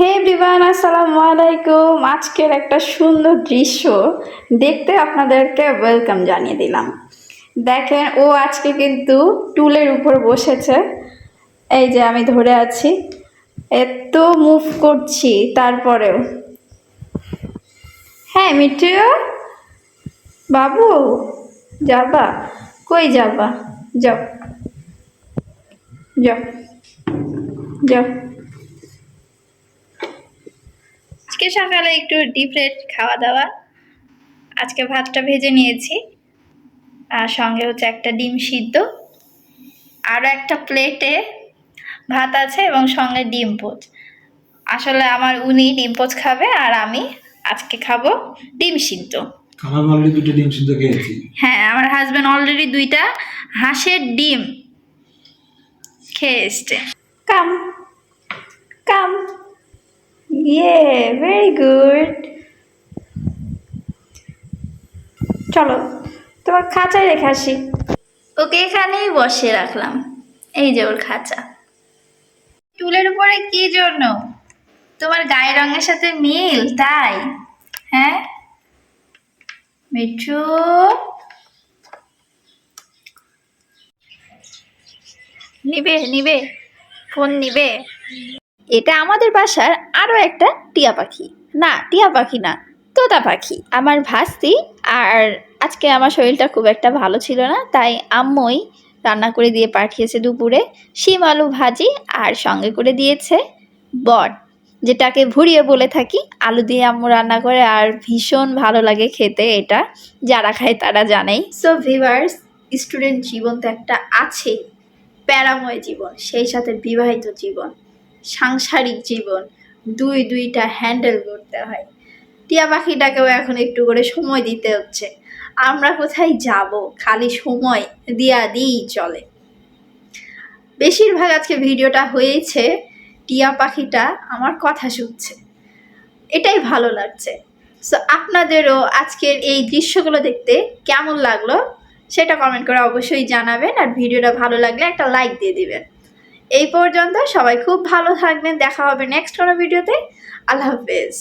হে everyone আসসালামু আলাইকুম আজকের একটা সুন্দর দৃশ্য দেখতে আপনাদেরকে ওয়েলকাম জানিয়ে দিলাম। দেখেন, ও আজকে কিন্তু টুলের উপর বসেছে। এই যে আমি ধরে আছি। এত মুভ করছি তারপরেও। হ্যাঁ মিঠু? বাবু, যাবা? কই যাবা? যাও। যাও। যাও। আজকে সকালে একটু ডিফ্রেট খাওয়া দাওয়া। আজকে ভাতটা ভেজে নিয়েছি। আর সঙ্গে হচ্ছে একটা ডিম সিদ্ধ। আরও একটা প্লেটে ভাত আছে এবং সঙ্গে ডিম পোচ। আসলে আমার উনি ডিম পোচ খাবে আর আমি আজকে খাব ডিম সিদ্ধ। আমার অলরেডি দুটো ডিম সিদ্ধ খেয়েছি। হ্যাঁ আমার হাজব্যান্ড অলরেডি দুইটা হাঁসের ডিম খেয়ে এসছে। কাম কাম। ইয়ে ভেরি গুড চলো, তোমার খাঁচায় রেখে আসি। ওকে এখানেই বসিয়ে রাখলাম। এই যে ওর খাঁচা। টুলের উপরে কি জন্য? তোমার গায়ের রঙের সাথে মিল, তাই? হ্যাঁ? মিঠু? নিবে নিবে। ফোন নিবে। এটা আমাদের বাসার আরও একটা টিয়া পাখি। না, টিয়া পাখি না, তোতা পাখি। আমার ভাস্তি আর আজকে আমার শরীরটা খুব একটা ভালো ছিল না, তাই আম্মুই রান্না করে দিয়ে পাঠিয়েছে দুপুরে। শিম, আলু ভাজি আর সঙ্গে করে দিয়েছে বট যেটাকে ভুড়িয়ে বলে থাকি। আলু দিয়ে আম্মু রান্না করে আর ভীষণ ভালো লাগে খেতে এটা, যারা খায় তারা জানেই। সো ভিভার্স স্টুডেন্ট জীবন তো একটা আছে, প্যারাময় জীবন, সেই সাথে বিবাহিত জীবন। সাংসারিক জীবন, দুই দুইটা হ্যান্ডেল করতে হয়। টিয়া পাখিটাকেও এখন একটু করে সময় দিতে হচ্ছে। আমরা কোথায় যাব? খালি সময় দিয়া দিই চলে। বেশিরভাগ আজকে ভিডিওটা হয়েছে টিয়া পাখিটা আমার কথা শুনছে। এটাই ভালো লাগছে। সো আপনাদেরও আজকের এই দৃশ্যগুলো দেখতে কেমন লাগল? সেটা কমেন্ট করে অবশ্যই জানাবেন। আর ভিডিওটা ভালো লাগলে একটা লাইক দিয়ে দিবেন। এই পর্যন্ত সবাই খুব ভালো থাকবেন দেখা হবে নেক্সট কোনো ভিডিওতে আল্লাহ হাফেজ।